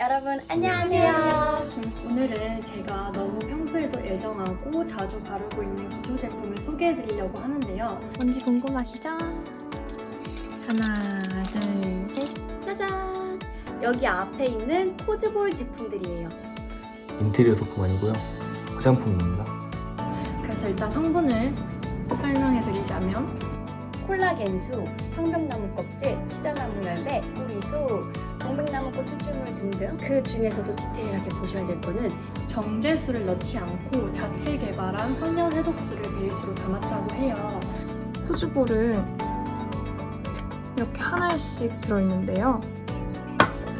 여러분 안녕하세요. 오늘은 제가 너무 평소에도 애정하고 자주 바르고 있는 기초 제품을 소개해드리려고 하는데요. 뭔지 궁금하시죠? 하나, 둘, 셋. 짜잔! 여기 앞에 있는 코즈볼 제품들이에요. 인테리어 소품 아니고요. 화장품입니다. 그래서 일단 성분을 설명해드리자면 콜라겐수, 황병나무 껍질, 치자나무 열매, 뿌리수, 동백나무꽃 추출물 등등 그 중에서도 디테일하게 보셔야 될 거는 정제수를 넣지 않고 자체 개발한 환경 해독수를 베이스로 담았다고 해요. 코즈볼은 이렇게 하나씩 들어있는데요.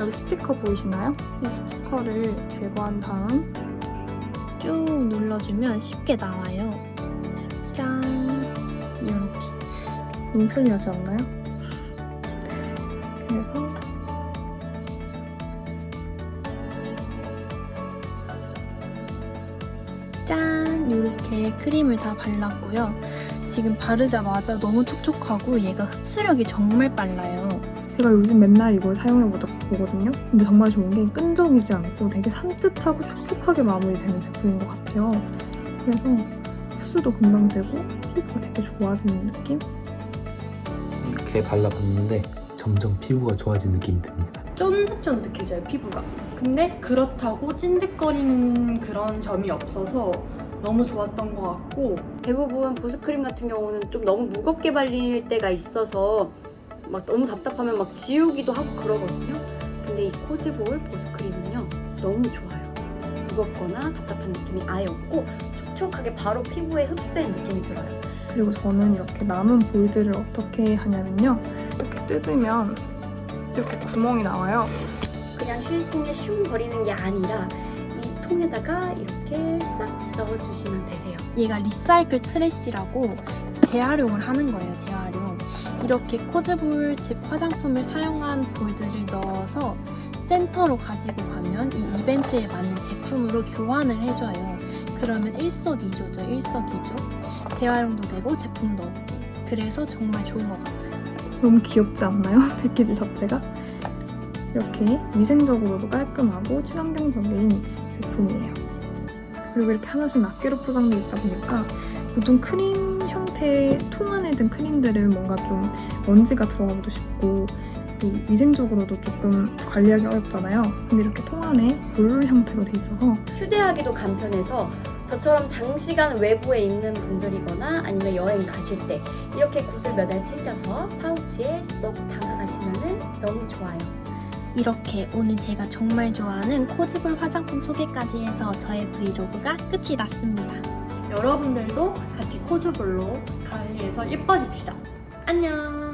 여기 스티커 보이시나요? 이 스티커를 제거한 다음 쭉 눌러주면 쉽게 나와요. 짠! 이렇게. 않나요? 그래서 짠! 이렇게 크림을 다 발랐고요. 지금 바르자마자 너무 촉촉하고 얘가 흡수력이 정말 빨라요. 제가 요즘 맨날 이걸 사용해 보거든요. 근데 정말 좋은 게 끈적이지 않고 되게 산뜻하고 촉촉하게 마무리되는 제품인 것 같아요. 그래서 흡수도 금방 되고 피부가 되게 좋아지는 느낌? 이렇게 발라봤는데 점점 피부가 좋아진 느낌이 듭니다. 쫀득쫀득해져요, 피부가. 근데 그렇다고 찐득거리는 그런 점이 없어서 너무 좋았던 것 같고 대부분 보습크림 같은 경우는 좀 너무 무겁게 발릴 때가 있어서 막 너무 답답하면 막 지우기도 하고 그러거든요. 근데 이 코즈볼 보습크림은요 너무 좋아요. 무겁거나 답답한 느낌이 아예 없고 촉촉하게 바로 피부에 흡수되는 느낌이 들어요. 그리고 저는 이렇게 남은 볼들을 어떻게 하냐면요. 이렇게 뜯으면 이렇게 구멍이 나와요. 그냥 휴지통에 슝 버리는 게 아니라 이 통에다가 이렇게 싹 넣어주시면 되세요. 얘가 리사이클 트래시라고 재활용을 하는 거예요, 재활용. 이렇게 코즈볼 집 화장품을 사용한 볼들을 넣어서 센터로 가지고 가면 이 이벤트에 맞는 제품으로 교환을 해줘요. 그러면 일석이조죠, 일석이조. 재활용도 되고 제품도 없고. 그래서 정말 좋은 것 같아요. 너무 귀엽지 않나요? 패키지 자체가? 이렇게 위생적으로도 깔끔하고 친환경적인 제품이에요. 그리고 이렇게 하나씩 낱개로 포장되어 있다 보니까 보통 크림 형태의 통 안에 든 크림들은 뭔가 좀 먼지가 들어가기도 쉽고 또 위생적으로도 조금 관리하기 어렵잖아요. 근데 이렇게 통 안에 볼 형태로 돼 있어서 휴대하기도 간편해서 저처럼 장시간 외부에 있는 분들이거나 아니면 여행 가실 때 이렇게 굿을 몇알 챙겨서 파우치에 쏙 담아가시면 너무 좋아요. 이렇게 오늘 제가 정말 좋아하는 코즈볼 화장품 소개까지 해서 저의 브이로그가 끝이 났습니다. 여러분들도 같이 코즈볼로 관리해서 예뻐집시다. 안녕!